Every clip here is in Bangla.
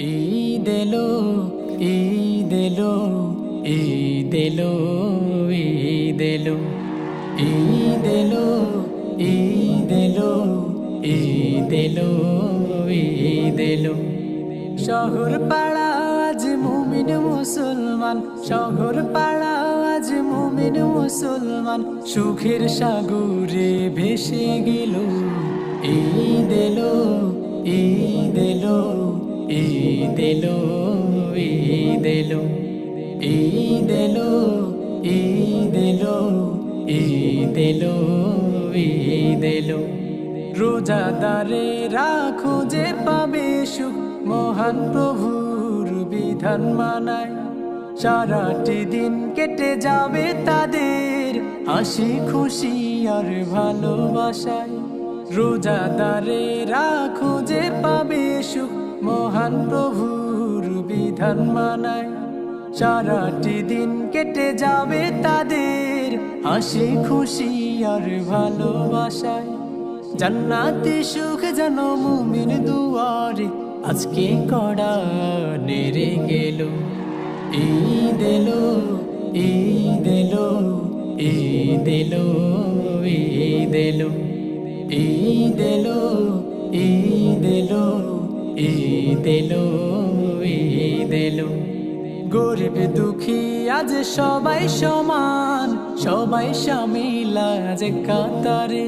ঈদ এলো ঈদ এলো ঈদ এলো ঈদ এলো ঈদ এলো ঈদ এলো ঈদ এলো ঈদ এলো। শহর পাড়া, আজ মুমিন মুসলমান। শহর পাড়া, আজ মুমিন মুসলমান। সুখের সাগরে ভেসে গেল, ঈদ এলো ঈদ এলো ঈদ এলো ঈদ এলো ঈদ এলো রোজাদারে রাখো যে পাবে সুখ, মহান প্রভুর বিধান মানায়। সারাটি দিন কেটে যাবে তাদের হাসি, খুশি আর ভালোবাসায়। রোজাদারে রাখো যে পাবে সুখ মহান প্রভুর বিধান মানায়। সারাটি দিন কেটে যাবে তাদের হাসি, খুশি আর ভালোবাসায়। জান্নাতি সুখ যেন মুমিন দুয়ারে, আজকে কড়া নেড়ে গেল। এই এলো এই এলো এই এলো এই এলো এই এলো এই এলো। ঈদ এলো ঈদ এলো গরিব দুঃখী আজ সবাই সমান, সবাই সামিল আজ কাতারে।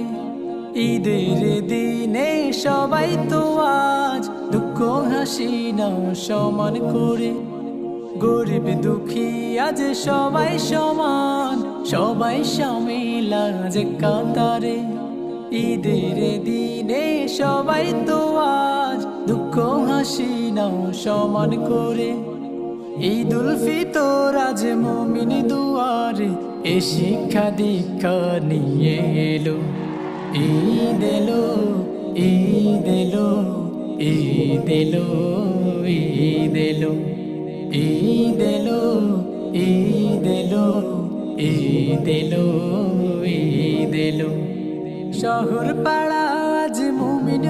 ঈদের দিনে সবাই তো আজ দুঃখ, হাসি নাও সমান করে। গরিব দুঃখী আজ সবাই সমান, সবাই সামিল আজ কাতারে। ঈদের দিনে সবাই তো আজ হাসি নাও সমান করে। ঈদুল ফিতর আজ মমিন দুয়ারে, এ শিক্ষা দীক্ষা নিয়ে এলো। ঈদ এলো ঈদ এলো ঈদ এলো ঈদ এলো। ঈদ এলো ঈদ এলো ঈদ এলো ঈদ এলো। শহর পাড়া আজ মুমিন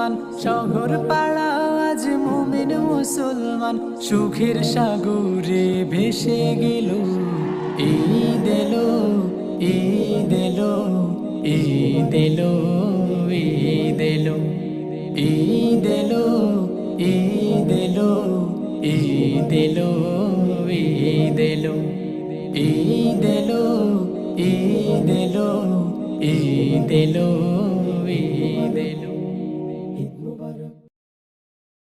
মুসলমান শহর পাড়া আজ মুমিন মুসলমান সুখের সাগরে ভেসে গেল ঈদ এলো ঈদ এলো ঈদ এলো ঈদ এলো ঈদ এলো ঈদ এলো ঈদ এলো ঈদ এলো ঈদ এলো ঈদ এলো ঈদ এলো ঈদ এলো